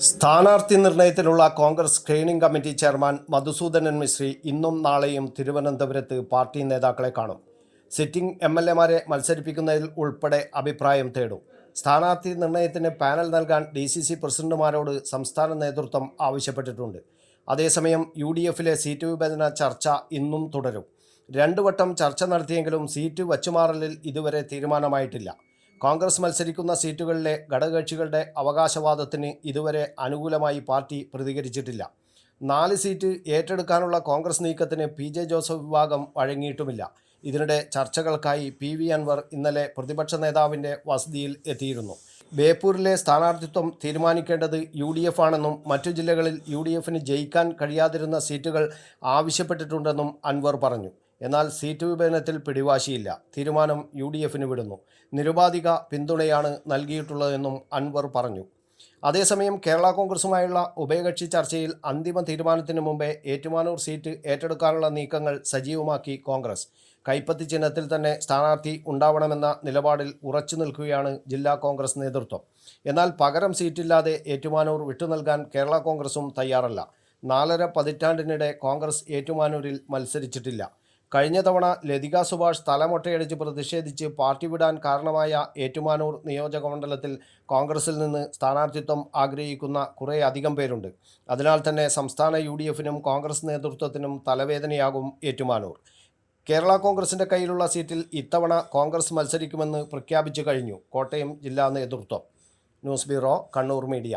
സ്ഥാനാർത്ഥി നിർണയത്തിലുള്ള Congress screening committee chairman Madhusudanan Mistry ഇന്നും നാളെയും തിരുവനന്തപുരത്ത് പാർട്ടി നേതാക്കളെ കാണും. സിറ്റിംഗ് എം എൽ എമാരെ മത്സരിപ്പിക്കുന്നതിൽ ഉൾപ്പെടെ അഭിപ്രായം തേടും. സ്ഥാനാർത്ഥി നിർണയത്തിന് പാനൽ നൽകാൻ ഡി സി സി പ്രസിഡന്റുമാരോട് സംസ്ഥാന നേതൃത്വം ആവശ്യപ്പെട്ടിട്ടുണ്ട്. അതേസമയം യു ഡി എഫിലെ സീറ്റ് വിഭജന ചർച്ച ഇന്നും തുടരും. രണ്ടു വട്ടം ചർച്ച നടത്തിയെങ്കിലും സീറ്റ് വച്ചുമാറലിൽ ഇതുവരെ തീരുമാനമായിട്ടില്ല. കോൺഗ്രസ് മത്സരിക്കുന്ന സീറ്റുകളിലെ ഘടകകക്ഷികളുടെ അവകാശവാദത്തിന് ഇതുവരെ അനുകൂലമായി പാർട്ടി പ്രതികരിച്ചിട്ടില്ല. നാല് സീറ്റ് ഏറ്റെടുക്കാനുള്ള കോൺഗ്രസ് നീക്കത്തിന് പി ജെ ജോസഫ് വിഭാഗം വഴങ്ങിയിട്ടുമില്ല. ഇതിനിടെ ചർച്ചകൾക്കായി പി വി അൻവർ ഇന്നലെ പ്രതിപക്ഷ നേതാവിന്റെ വസതിയിൽ എത്തിയിരുന്നു. ബേപ്പൂരിലെ സ്ഥാനാർത്ഥിത്വം തീരുമാനിക്കേണ്ടത് യു ഡി എഫ് ആണെന്നും മറ്റു ജില്ലകളിൽ യു ഡി എഫിന് ജയിക്കാൻ കഴിയാതിരുന്ന സീറ്റുകൾ ആവശ്യപ്പെട്ടിട്ടുണ്ടെന്നും അൻവർ പറഞ്ഞു. എന്നാൽ സീറ്റ് വിഭജനത്തിൽ പിടിവാശിയില്ല. തീരുമാനം യു ഡി എഫിന് വിടുന്നു. നിരുപാധിക പിന്തുണയാണ് നൽകിയിട്ടുള്ളതെന്നും അൻവർ പറഞ്ഞു. അതേസമയം കേരള കോൺഗ്രസുമായുള്ള ഉഭയകക്ഷി ചർച്ചയിൽ അന്തിമ തീരുമാനത്തിന് മുമ്പേ ഏറ്റുമാനൂർ സീറ്റ് ഏറ്റെടുക്കാനുള്ള നീക്കങ്ങൾ സജീവമാക്കി കോൺഗ്രസ്. കൈപ്പത്തി ചിഹ്നത്തിൽ തന്നെ സ്ഥാനാർത്ഥി ഉണ്ടാവണമെന്ന നിലപാടിൽ ഉറച്ചു നിൽക്കുകയാണ് ജില്ലാ കോൺഗ്രസ് നേതൃത്വം. എന്നാൽ പകരം സീറ്റില്ലാതെ ഏറ്റുമാനൂർ വിട്ടുനൽകാൻ കേരള കോൺഗ്രസും തയ്യാറല്ല. നാലര പതിറ്റാണ്ടിനിടെ കോൺഗ്രസ് ഏറ്റുമാനൂരിൽ മത്സരിച്ചിട്ടില്ല. കഴിഞ്ഞ തവണ ലതിക സുഭാഷ് തലമൊട്ടയടിച്ച് പ്രതിഷേധിച്ച് പാർട്ടി വിടാൻ കാരണമായ ഏറ്റുമാനൂർ നിയോജകമണ്ഡലത്തിൽ കോൺഗ്രസിൽ നിന്ന് സ്ഥാനാർത്ഥിത്വം ആഗ്രഹിക്കുന്ന കുറേ അധികം പേരുണ്ട്. അതിനാൽ തന്നെ സംസ്ഥാന യു ഡി എഫിനും കോൺഗ്രസ് നേതൃത്വത്തിനും തലവേദനയാകും ഏറ്റുമാനൂർ. കേരള കോൺഗ്രസിന്റെ കയ്യിലുള്ള സീറ്റിൽ ഇത്തവണ കോൺഗ്രസ് മത്സരിക്കുമെന്ന് പ്രഖ്യാപിച്ചു കഴിഞ്ഞു കോട്ടയം ജില്ലാ നേതൃത്വം. News bureau Kannur media.